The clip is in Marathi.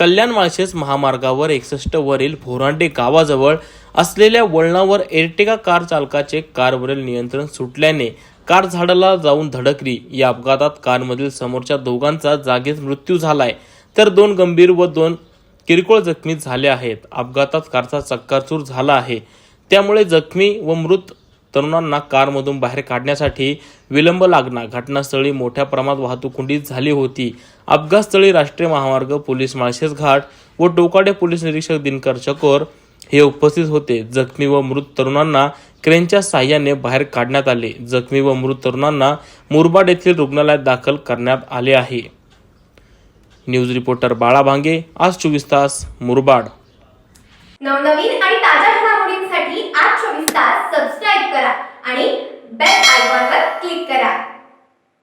कल्याण माळशेज महामार्गावर एकसष्ट वरील भोरांडे गावाजवळ असलेल्या वळणावर एर्टिगा कार चालकाचे कारवरील नियंत्रण सुटल्याने कार झाडाला जाऊन धडकली. या अपघातात कारमधील समोरच्या दोघांचा जागीच मृत्यू झालाय. तर दोन गंभीर व दोन किरकोळ जखमी झाले आहेत. अपघातात कारचा चक्काचूर झाला आहे. त्यामुळे जखमी व मृत तरुणांना कारमधून बाहेर काढण्यासाठी विलंब लागणार. घटनास्थळी मोठ्या प्रमाणात वाहतूक कोंडी झाली होती. अपघातस्थळी राष्ट्रीय महामार्ग पोलीस माळशेज घाट व टोकाडे पोलीस निरीक्षक दिनकर चकोर हे उपस्थित होते. जखमी व मृत तरुणांना क्रेनच्या साह्याने बाहेर काढण्यात आले. जखमी व मृत तरुणांना मुरबाड येथील रुग्णालयात दाखल करण्यात आले आहे. न्यूज रिपोर्टर बाळा भांगे आज चोवीस तास मुरबाड. नवनवीन आणि ताज्या घडामोडींसाठी आणि बेल आयकॉन